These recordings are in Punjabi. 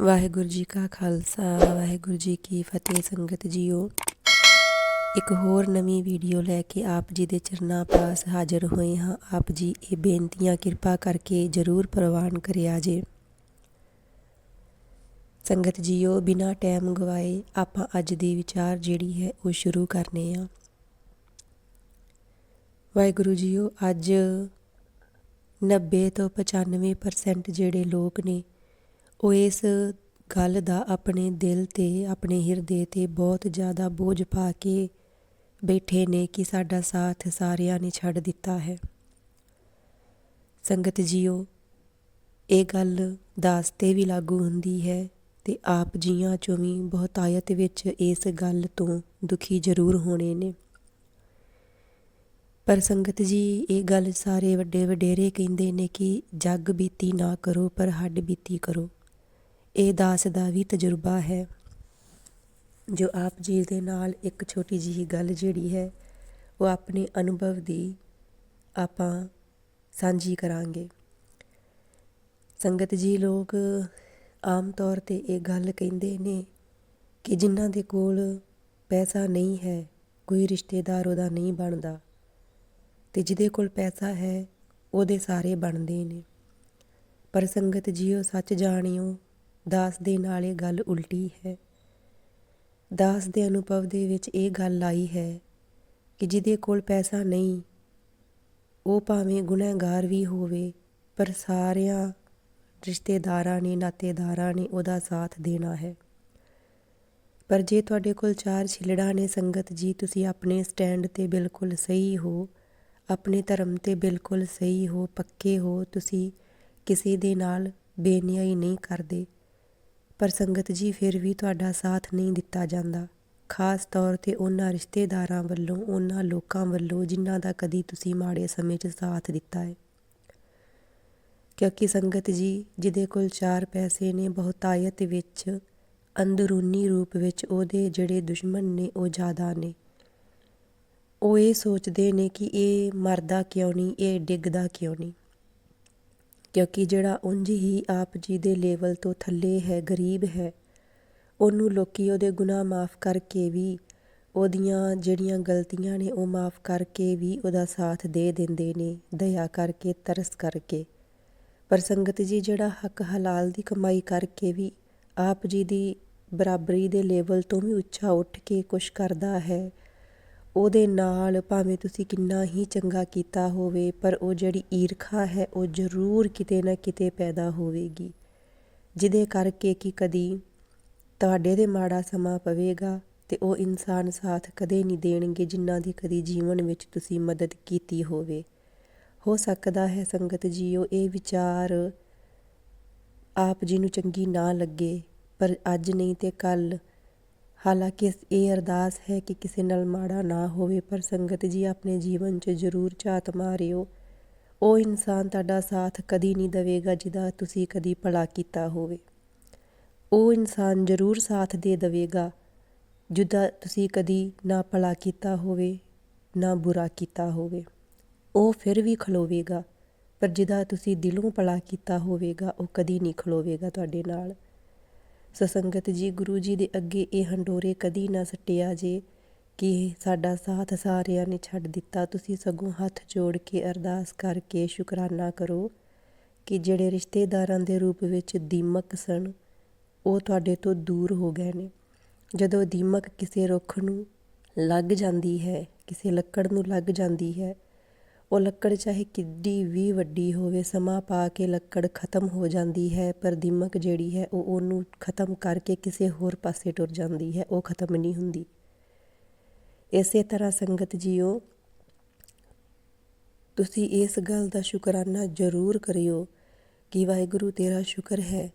ਵਾਹਿਗੁਰੂ ਜੀ ਕਾ ਖਾਲਸਾ, ਵਾਹਿਗੁਰੂ ਜੀ ਕੀ ਫਤਿਹ। ਸੰਗਤ ਜੀਓ, ਇੱਕ ਹੋਰ ਨਵੀਂ ਵੀਡੀਓ ਲੈ ਕੇ ਆਪ ਜੀ ਦੇ ਚਰਨਾਂ ਪਾਸ ਹਾਜ਼ਰ ਹੋਏ ਹਾਂ। ਆਪ ਜੀ ਇਹ ਬੇਨਤੀਆਂ ਕਿਰਪਾ ਕਰਕੇ ਜਰੂਰ ਪ੍ਰਵਾਨ ਕਰਿਆ ਜੇ। ਸੰਗਤ ਜੀਓ, ਬਿਨਾ ਟਾਈਮ ਗਵਾਏ ਆਪਾਂ ਅੱਜ ਦੀ ਵਿਚਾਰ ਜਿਹੜੀ ਹੈ ਉਹ ਸ਼ੁਰੂ ਕਰਨੇ ਆ। ਵਾਹਿਗੁਰੂ ਜੀਓ, ਅੱਜ 90 ਤੋਂ 95% ਜਿਹੜੇ ਲੋਕ ਨੇ ਉਹ ਇਸ ਗੱਲ ਦਾ ਆਪਣੇ ਦਿਲ ਤੇ, ਆਪਣੇ ਹਿਰਦੇ ਤੇ ਬਹੁਤ ਜ਼ਿਆਦਾ ਬੋਝ ਪਾ ਕੇ ਬੈਠੇ ਨੇ ਕਿ ਸਾਡਾ ਸਾਥ ਸਾਰਿਆਂ ਨੇ ਛੱਡ ਦਿੱਤਾ ਹੈ। ਸੰਗਤ ਜੀਓ, ਇਹ ਗੱਲ ਦਾਸ ਤੇ ਵੀ ਲਾਗੂ ਹੁੰਦੀ ਹੈ ਤੇ ਆਪ ਜੀਆਂ ਚੋਂ ਵੀ ਬਹੁਤਾਇਤ ਵਿੱਚ ਇਸ ਗੱਲ ਤੋਂ ਦੁਖੀ ਜ਼ਰੂਰ ਹੋਣੇ ਨੇ। ਪਰ ਸੰਗਤ ਜੀ, ਇਹ ਗੱਲ ਸਾਰੇ ਵੱਡੇ ਵਡੇਰੇ ਕਹਿੰਦੇ ਨੇ ਕਿ ਜੱਗ ਬੀਤੀ ਨਾ ਕਰੋ, ਪਰ ਹੱਡ ਬੀਤੀ ਕਰੋ। ਇਹ ਦਾਸ ਦਾ ਵੀ ਤਜਰਬਾ ਹੈ। ਜੋ ਆਪ ਜੀ ਦੇ ਨਾਲ ਇੱਕ ਛੋਟੀ ਜਿਹੀ ਗੱਲ ਜਿਹੜੀ ਹੈ, ਉਹ ਆਪਣੇ ਅਨੁਭਵ ਦੀ ਆਪਾਂ ਸਾਂਝੀ ਕਰਾਂਗੇ। ਸੰਗਤ ਜੀ ਲੋਕ ਆਮ ਤੌਰ ਤੇ ਇਹ ਗੱਲ ਕਹਿੰਦੇ ਨੇ ਕਿ ਜਿਨ੍ਹਾਂ ਦੇ ਕੋਲ ਪੈਸਾ ਨਹੀਂ ਹੈ, ਕੋਈ ਰਿਸ਼ਤੇਦਾਰ ਉਹਦਾ ਨਹੀਂ ਬਣਦਾ ਤੇ ਜਿਹਦੇ ਕੋਲ ਪੈਸਾ ਹੈ, ਉਹਦੇ ਸਾਰੇ ਬਣਦੇ ਨੇ। ਪਰ ਸੰਗਤ ਜੀਓ ਸੱਚ ਜਾਣਿਓ ਦਾਸ ਦੇ ਨਾਲ ਇਹ ਗੱਲ ਉਲਟੀ ਹੈ। ਦਾਸ ਦੇ ਅਨੁਭਵ ਦੇ ਵਿੱਚ ਇਹ ਗੱਲ ਆਈ ਹੈ ਕਿ ਜਿਹਦੇ ਕੋਲ ਪੈਸਾ ਨਹੀਂ, ਉਹ ਭਾਵੇਂ ਗੁਨਾਹਗਾਰ ਵੀ ਹੋਵੇ, ਪਰ ਸਾਰਿਆਂ ਰਿਸ਼ਤੇਦਾਰਾਂ ਨੇ, ਨਾਤੇਦਾਰਾਂ ਨੇ ਉਹਦਾ ਸਾਥ ਦੇਣਾ ਹੈ। ਪਰ ਜੇ ਤੁਹਾਡੇ ਕੋਲ ਚਾਰ ਛਿਲੜਾ ਨੇ ਸੰਗਤ ਜੀ, ਤੁਸੀਂ ਆਪਣੇ ਸਟੈਂਡ ਤੇ ਬਿਲਕੁਲ ਸਹੀ ਹੋ, ਆਪਣੇ ਧਰਮ ਤੇ ਬਿਲਕੁਲ ਸਹੀ ਹੋ, ਪੱਕੇ ਹੋ, ਤੁਸੀਂ ਕਿਸੇ ਦੇ ਨਾਲ ਬੇਨਿਆਈ ਨਹੀਂ ਕਰਦੇ। ਪਰ ਸੰਗਤ ਜੀ ਫਿਰ ਵੀ ਤੁਹਾਡਾ ਸਾਥ ਨਹੀਂ ਦਿੱਤਾ ਜਾਂਦਾ। ਖਾਸ ਤੌਰ ਤੇ ਉਹਨਾਂ ਰਿਸ਼ਤੇਦਾਰਾਂ ਵੱਲੋਂ, ਉਹਨਾਂ ਲੋਕਾਂ ਵੱਲੋਂ ਜਿਨ੍ਹਾਂ ਦਾ ਕਦੀ ਤੁਸੀਂ ਮਾੜੇ ਸਮੇਂ 'ਚ ਸਾਥ ਦਿੱਤਾ ਹੈ। ਕਿਉਂਕਿ ਸੰਗਤ ਜੀ, ਜਿਹਦੇ ਕੋਲ ਚਾਰ ਪੈਸੇ ਨੇ, ਬਹੁਤਾਇਤ ਵਿੱਚ, ਅੰਦਰੂਨੀ ਰੂਪ ਵਿੱਚ ਉਹਦੇ ਜਿਹੜੇ ਦੁਸ਼ਮਣ ਨੇ, ਉਹ ਜ਼ਿਆਦਾ ਨੇ। ਉਹ ਇਹ ਸੋਚਦੇ ਨੇ ਕਿ ਇਹ ਮਰਦਾ ਕਿਉਂ ਨਹੀਂ, ਇਹ ਡਿੱਗਦਾ ਕਿਉਂ ਨਹੀਂ। ਕਿਉਂਕਿ ਜਿਹੜਾ ਉਂਝ ਹੀ ਆਪ ਜੀ ਦੇ ਲੈਵਲ ਤੋਂ ਥੱਲੇ ਹੈ, ਗਰੀਬ ਹੈ, ਉਹਨੂੰ ਲੋਕੀ ਉਹਦੇ ਗੁਨਾਹ ਮਾਫ ਕਰਕੇ ਵੀ ਉਹਦੀਆਂ ਜਿਹੜੀਆਂ ਗਲਤੀਆਂ ਨੇ ਉਹ ਮਾਫ ਕਰਕੇ ਵੀ ਉਹਦਾ ਸਾਥ ਦੇ ਦਿੰਦੇ ਨੇ, ਦਇਆ ਕਰਕੇ, ਤਰਸ ਕਰਕੇ। ਪਰ ਸੰਗਤ ਜੀ ਜਿਹੜਾ ਹੱਕ ਹਲਾਲ ਦੀ ਕਮਾਈ ਕਰਕੇ ਵੀ ਆਪ ਜੀ ਦੀ ਬਰਾਬਰੀ ਦੇ ਲੈਵਲ ਤੋਂ ਵੀ ਉੱਚਾ ਉੱਠ ਕੇ ਕੁਛ ਕਰਦਾ ਹੈ ਉਹਦੇ ਨਾਲ ਭਾਵੇਂ ਤੁਸੀਂ ਕਿੰਨਾ ਹੀ ਚੰਗਾ ਕੀਤਾ ਹੋਵੇ, ਪਰ ਉਹ ਜਿਹੜੀ ਈਰਖਾ ਹੈ, ਉਹ ਜ਼ਰੂਰ ਕਿਤੇ ਨਾ ਕਿਤੇ ਪੈਦਾ ਹੋਵੇਗੀ। ਜਿਹਦੇ ਕਰਕੇ ਕਿ ਕਦੀ ਤੁਹਾਡੇ ਦੇ ਮਾੜਾ ਸਮਾਂ ਪਵੇਗਾ ਤੇ ਉਹ ਇਨਸਾਨ ਸਾਥ ਕਦੇ ਨਹੀਂ ਦੇਣਗੇ ਜਿਨ੍ਹਾਂ ਦੀ ਕਦੀ ਜੀਵਨ ਵਿੱਚ ਤੁਸੀਂ ਮਦਦ ਕੀਤੀ ਹੋਵੇ। ਹੋ ਸਕਦਾ ਹੈ ਸੰਗਤ ਜੀਓ, ਇਹ ਵਿਚਾਰ ਆਪ ਜੀ ਨੂੰ ਚੰਗੀ ਨਾ ਲੱਗੇ, ਪਰ ਅੱਜ ਨਹੀਂ ਤੇ ਕੱਲ ਹਾਲਾਂਕਿ ਇਹ ਅਰਦਾਸ ਹੈ ਕਿ ਕਿਸੇ ਨਾਲ ਮਾੜਾ ਨਾ ਹੋਵੇ, ਪਰ ਸੰਗਤ ਜੀ ਆਪਣੇ ਜੀਵਨ 'ਚ ਜ਼ਰੂਰ ਝਾਤ ਮਾਰਿਓ। ਉਹ ਇਨਸਾਨ ਤੁਹਾਡਾ ਸਾਥ ਕਦੀ ਨਹੀਂ ਦੇਵੇਗਾ ਜਿਹਦਾ ਤੁਸੀਂ ਕਦੀ ਭਲਾ ਕੀਤਾ ਹੋਵੇ। ਉਹ ਇਨਸਾਨ ਜ਼ਰੂਰ ਸਾਥ ਦੇ ਦੇਵੇਗਾ ਜਿਹਦਾ ਤੁਸੀਂ ਕਦੀ ਨਾ ਭਲਾ ਕੀਤਾ ਹੋਵੇ, ਨਾ ਬੁਰਾ ਕੀਤਾ ਹੋਵੇ। ਉਹ ਫਿਰ ਵੀ ਖਲੋਵੇਗਾ, ਪਰ ਜਿਹਦਾ ਤੁਸੀਂ ਦਿਲੋਂ ਭਲਾ ਕੀਤਾ ਹੋਵੇਗਾ, ਉਹ ਕਦੀ ਨਹੀਂ ਖਲੋਵੇਗਾ ਤੁਹਾਡੇ ਨਾਲ। ਸਸੰਗਤ ਜੀ, ਗੁਰੂ ਜੀ ਦੇ ਅੱਗੇ ਇਹ ਹੰਡੋਰੇ ਕਦੀ ਨਾ ਸੱਟਿਆ ਜੇ ਕਿ ਸਾਡਾ ਸਾਥ ਸਾਰਿਆਂ ਨੇ ਛੱਡ ਦਿੱਤਾ। ਤੁਸੀਂ ਸਗੋਂ ਹੱਥ ਜੋੜ ਕੇ ਅਰਦਾਸ ਕਰਕੇ ਸ਼ੁਕਰਾਨਾ ਕਰੋ ਕਿ ਜਿਹੜੇ ਰਿਸ਼ਤੇਦਾਰਾਂ ਦੇ ਰੂਪ ਵਿੱਚ ਦੀਮਕ ਸਨ, ਉਹ ਤੁਹਾਡੇ ਤੋਂ ਦੂਰ ਹੋ ਗਏ ਨੇ। ਜਦੋਂ ਦੀਮਕ ਕਿਸੇ ਰੁੱਖ ਨੂੰ ਲੱਗ ਜਾਂਦੀ ਹੈ, ਕਿਸੇ ਲੱਕੜ ਨੂੰ ਲੱਗ ਜਾਂਦੀ ਹੈ ਉਹ ਲੱਕੜ ਚਾਹੇ ਕਿੱਡੀ ਵੀ ਵੱਡੀ ਹੋਵੇ, ਸਮਾਂ ਪਾ ਕੇ ਲੱਕੜ ਖਤਮ ਹੋ ਜਾਂਦੀ ਹੈ, ਪਰ ਦੀਮਕ ਜਿਹੜੀ ਹੈ ਉਹ ਉਹਨੂੰ ਖਤਮ ਕਰਕੇ ਕਿਸੇ ਹੋਰ ਪਾਸੇ ਟੁਰ ਜਾਂਦੀ ਹੈ, ਉਹ ਖਤਮ ਨਹੀਂ ਹੁੰਦੀ। ਇਸੇ ਤਰ੍ਹਾਂ ਸੰਗਤ ਜੀਓ, ਤੁਸੀਂ ਇਸ ਗੱਲ ਦਾ ਸ਼ੁਕਰਾਨਾ ਜ਼ਰੂਰ ਕਰਿਓ ਕਿ ਵਾਹਿਗੁਰੂ ਤੇਰਾ ਸ਼ੁਕਰ ਹੈ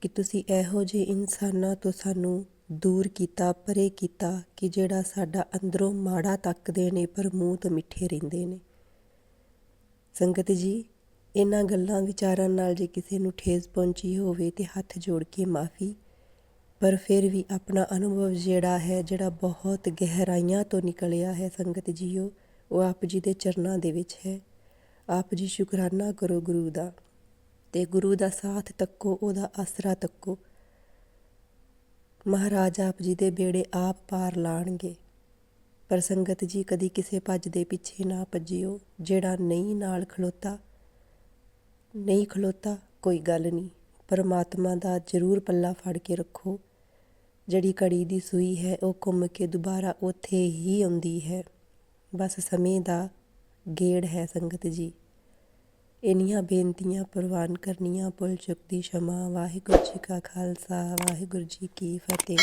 ਕਿ ਤੁਸੀਂ ਇਹੋ ਜਿਹੇ ਇਨਸਾਨਾਂ ਤੋਂ ਸਾਨੂੰ ਦੂਰ ਕੀਤਾ, ਪਰੇ ਕੀਤਾ ਕਿ ਜਿਹੜਾ ਸਾਡਾ ਅੰਦਰੋਂ ਮਾੜਾ ਤੱਕਦੇ ਨੇ, ਪਰ ਮੂੰਹ ਤੋਂ ਮਿੱਠੇ ਰਹਿੰਦੇ ਨੇ। ਸੰਗਤ ਜੀ, ਇਹਨਾਂ ਗੱਲਾਂ ਵਿਚਾਰਾਂ ਨਾਲ ਜੇ ਕਿਸੇ ਨੂੰ ਠੇਸ ਪਹੁੰਚੀ ਹੋਵੇ ਤੇ ਹੱਥ ਜੋੜ ਕੇ ਮਾਫੀ, ਪਰ ਫਿਰ ਵੀ ਆਪਣਾ ਅਨੁਭਵ ਜਿਹੜਾ ਹੈ, ਜਿਹੜਾ ਬਹੁਤ ਗਹਿਰਾਈਆਂ ਤੋਂ ਨਿਕਲਿਆ ਹੈ ਸੰਗਤ ਜੀਓ, ਉਹ ਆਪ ਜੀ ਦੇ ਚਰਨਾਂ ਦੇ ਵਿੱਚ ਹੈ। ਆਪ ਜੀ ਸ਼ੁਕਰਾਨਾ ਕਰੋ ਗੁਰੂ ਦਾ ਤੇ ਗੁਰੂ ਦਾ ਸਾਥ ਤੱਕੋ, ਉਹਦਾ ਆਸਰਾ ਤੱਕੋ। ਮਹਾਰਾਜ ਆਪ ਜੀ ਦੇ ਬੇੜੇ ਆਪ ਪਾਰ ਲਾਣਗੇ। ਪਰ ਸੰਗਤ ਜੀ ਕਦੀ ਕਿਸੇ ਭੱਜ ਦੇ ਪਿੱਛੇ ਨਾ ਭੱਜਿਓ, ਜਿਹੜਾ ਨਹੀਂ ਨਾਲ ਖਲੋਤਾ, ਨਹੀਂ ਖਲੋਤਾ ਕੋਈ ਗੱਲ ਨਹੀਂ। ਪਰਮਾਤਮਾ ਦਾ ਜ਼ਰੂਰ ਪੱਲਾ ਫੜ ਕੇ ਰੱਖੋ। ਜਿਹੜੀ ਘੜੀ ਦੀ ਸੂਈ ਹੈ, ਉਹ ਘੁੰਮ ਕੇ ਦੁਬਾਰਾ ਉੱਥੇ ਹੀ ਆਉਂਦੀ ਹੈ। ਬਸ ਸਮੇਂ ਦਾ ਗੇੜ ਹੈ ਸੰਗਤ ਜੀ। ਇੰਨੀਆਂ ਬੇਨਤੀਆਂ, ਪ੍ਰਵਾਨ ਕਰਨੀਆਂ, ਭੁੱਲ ਚੁੱਕਦੀ ਸ਼ਮਾ। ਵਾਹਿਗੁਰੂ ਜੀ ਕਾ ਖਾਲਸਾ, ਵਾਹਿਗੁਰੂ ਜੀ ਕੀ ਫਤਿਹ।